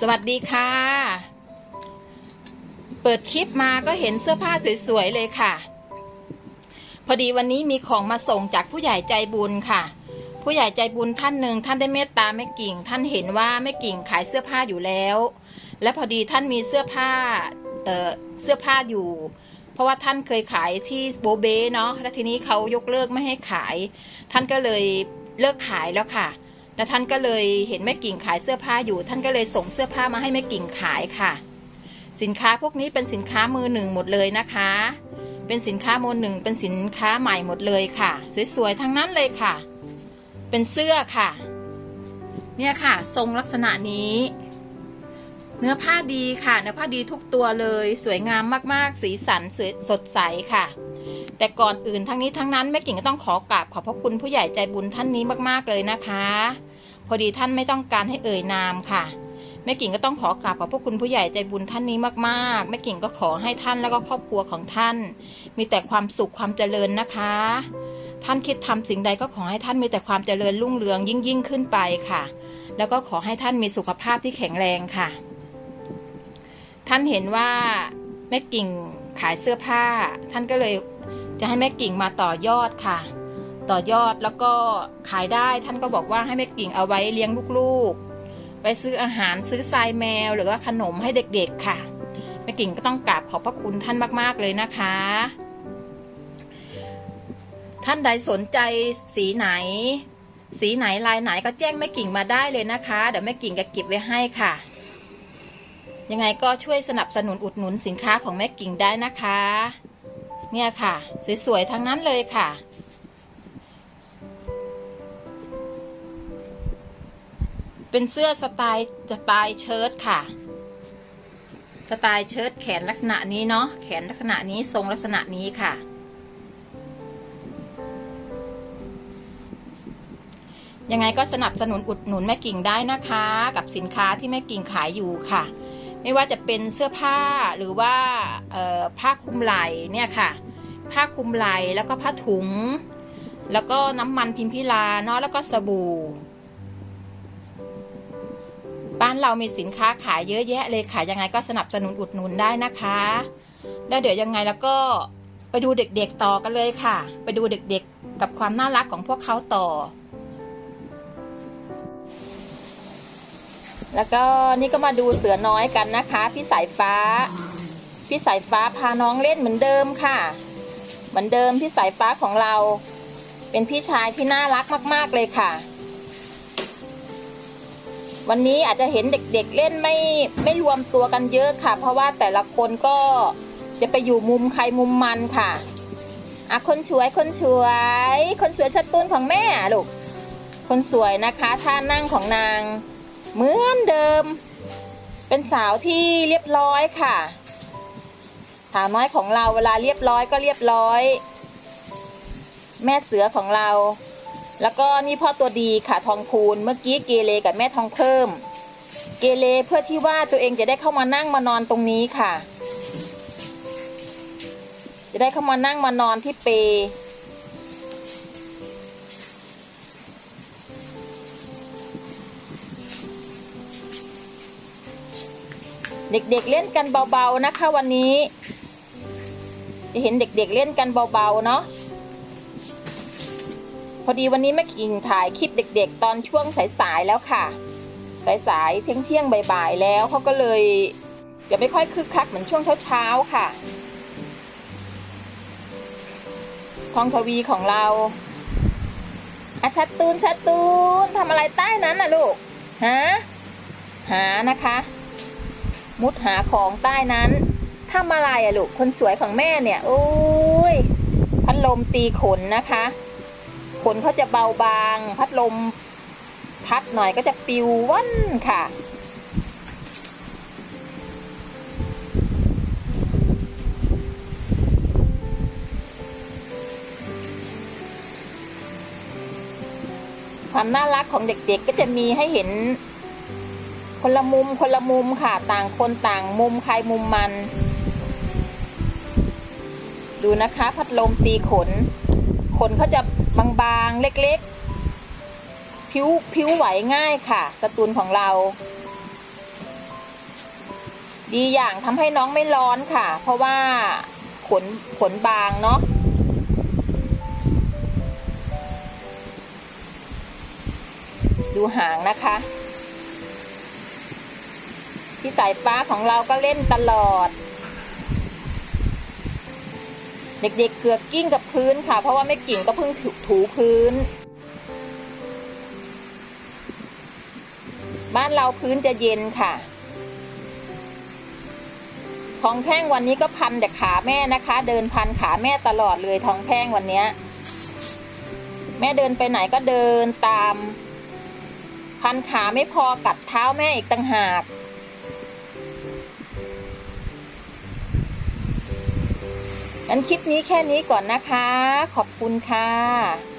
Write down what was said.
สวัสดีค่ะ เปิดคลิปมาก็เห็นเสื้อผ้าสวยๆเลยค่ะ พอดีวันนี้มีของมาส่งจากผู้ใหญ่ใจบุญค่ะ ผู้ใหญ่ใจบุญท่านหนึ่งท่านได้เมตตาแม่กิ่ง ท่านเห็นว่าแม่กิ่งขายเสื้อผ้าอยู่แล้ว และพอดีท่านมีเสื้อผ้าเอ่อเสื้อผ้าอยู่ เพราะว่าท่านเคยขายที่โบเบ้เนาะแล้วทีนี้เขายกเลิกไม่ให้ขาย ท่านก็เลยเลิกขายแล้วค่ะ แล้วท่านก็เลยเห็นแม่กิ่งขายเสื้อผ้าอยู่ ท่านก็เลยส่งเสื้อผ้ามาให้แม่กิ่งขายค่ะ สินค้าพวกนี้เป็นสินค้ามือหนึ่งหมดเลยนะคะ เป็นสินค้ามือหนึ่งเป็นสินค้าใหม่หมดเลยค่ะ สวยๆทั้งนั้นเลยค่ะ เป็นเสื้อค่ะ เนี่ยค่ะ ทรงลักษณะนี้ เนื้อผ้าดีค่ะ เนื้อผ้าดีทุกตัวเลย สวยงามมากๆ สีสันสวยสดใสค่ะ แต่ก่อนอื่นทั้งนี้ทั้งนั้นแม่กิ่งก็ต้องขอกราบขอบพระคุณผู้ใหญ่ใจบุญท่านนี้มากๆเลยนะคะ พอดีท่านไม่ต้องการให้เอ่ยนามค่ะแม่กิ่งก็ต้องขอกราบขอบพระคุณผู้ใหญ่ใจบุญท่านนี้มากๆแม่กิ่งก็ขอให้ท่านแล้วก็ครอบครัวของท่าน มีแต่ความสุขความเจริญนะคะ ท่านคิดทำสิ่งใดก็ขอให้ท่านมีแต่ความเจริญรุ่งเรืองยิ่งยิ่งขึ้นไปค่ะ แล้วก็ขอให้ท่านมีสุขภาพที่แข็งแรงค่ะ ท่านเห็นว่าแม่กิ่งขายเสื้อผ้า ท่านก็เลย จะให้แม่กิ่งมาต่อยอดค่ะ ต่อยอดแล้วก็ขายได้ท่านก็บอกว่าให้แม่กิ่งเอาไว้เลี้ยงลูกๆ ไปซื้ออาหารซื้อทรายแมวหรือว่าขนมให้เด็กๆค่ะแม่กิ่งก็ต้องกราบขอบพระคุณท่านมากๆเลยนะคะ ท่านใดสนใจสีไหน สีไหนลายไหนก็แจ้งแม่กิ่งมาได้เลยนะคะ เดี๋ยวแม่กิ่งจะเก็บไว้ให้ค่ะ ยังไงก็ช่วยสนับสนุนอุดหนุนสินค้าของแม่กิ่งได้นะคะ เนี่ยค่ะ สวย ๆ ทั้งนั้นเลยค่ะ เป็นเสื้อสไตล์สไตล์เชิ้ตค่ะ สไตล์เชิ้ตแขนลักษณะนี้เนาะแขนลักษณะนี้ทรงลักษณะนี้ค่ะยังไงก็สนับสนุนอุดหนุนแม่กิ่งได้นะคะ กับสินค้าที่แม่กิ่งขายอยู่ค่ะ ไม่ว่าจะเป็นเสื้อผ้าหรือว่าผ้าคลุมไหล่เนี่ยค่ะ ผ้าคลุมไหล่แล้วก็ผ้าถุง แล้วก็น้ำมันพิมพิลาเนาะแล้วก็สบู่ บ้านเรามีสินค้าขายเยอะแยะเลยค่ะยังไงก็สนับสนุนอุดหนุนได้นะคะ แล้วเดี๋ยวยังไงแล้วก็ไปดูเด็กๆต่อกันเลยค่ะ ไปดูเด็กๆกับความน่ารักของพวกเขาต่อ แล้วก็นี่ก็มาดูเสือน้อยกันนะคะ พี่สายฟ้า พี่สายฟ้าพาน้องเล่นเหมือนเดิมค่ะ เหมือนเดิมพี่สายฟ้าของเรา เป็นพี่ชายที่น่ารักมาก ๆเลยค่ะ วันนี้อาจจะเห็นเด็กๆเล่นไม่ไม่รวมตัวกันเยอะค่ะ เพราะว่าแต่ละคนก็จะไปอยู่มุมใครมุมมันค่ะอะคนสวยคนสวย คนสวยชัดตุนของแม่ลูกคนสวยนะคะท่านั่งของนาง เหมือนเดิม เป็นสาวที่เรียบร้อยค่ะ สาวน้อยของเราเวลาเรียบร้อยก็เรียบร้อย แม่เสือของเรา แล้วก็นี่พ่อตัวดีค่ะทองพูนเมื่อกี้เกเรกับแม่ทองเพิ่ม เกเรเพื่อที่ว่าตัวเองจะได้เข้ามานั่งมานอนตรงนี้ค่ะ จะได้เข้ามานั่งมานอนที่เป เด็กๆเล่นกันเบาๆนะคะวันนี้ จะเห็นเด็กๆเล่นกันเบาๆเนาะพอดีวันนี้แม่กิ่งถ่ายคลิปเด็ก ๆ ตอนช่วงสายๆแล้วค่ะ สายๆเที่ยงเที่ยงๆบ่ายๆแล้วเขาก็เลยจะไม่ค่อยคึกคักเหมือนช่วงเช้าๆค่ะ ทองทวีของเราอาชัดตูนชัดตูนทำอะไรใต้นั้นน่ะลูกฮะหานะคะ มุดหาของใต้นั้นทำอะไรอะลูก คนสวยของแม่เนี่ย โอ้ย พัดลมตีขนนะคะ ขนเขาจะเบาบาง พัดลม พัดหน่อยก็จะปิวว่อนค่ะ ความน่ารักของเด็กๆก็จะมีให้เห็น คนละมุมคนละมุมค่ะ ต่างคนต่างมุมใครมุมมัน ดูนะคะ พัดลมตีขน ขนเขาจะบางๆ เล็กๆ ผิวผิวไหวง่ายค่ะ สตูนของเรา ดีอย่างทำให้น้องไม่ร้อนค่ะ เพราะว่าขนขนบางเนาะดูหางนะคะ พี่สายฟ้าของเราก็เล่นตลอด เด็กๆเกือกกิ้งกับพื้นค่ะ เพราะว่าไม่กิ่งก็เพิ่งถูถูพื้น บ้านเราพื้นจะเย็นค่ะ ทองแท่งวันนี้ก็พันแต่ขาแม่นะคะ เดินพันขาแม่ตลอดเลยทองแท่งวันนี้แม่เดินไปไหนก็เดินตาม พันขาไม่พอกัดเท้าแม่อีกต่างหาก งั้นคลิปนี้แค่นี้ก่อนนะคะ ขอบคุณค่ะ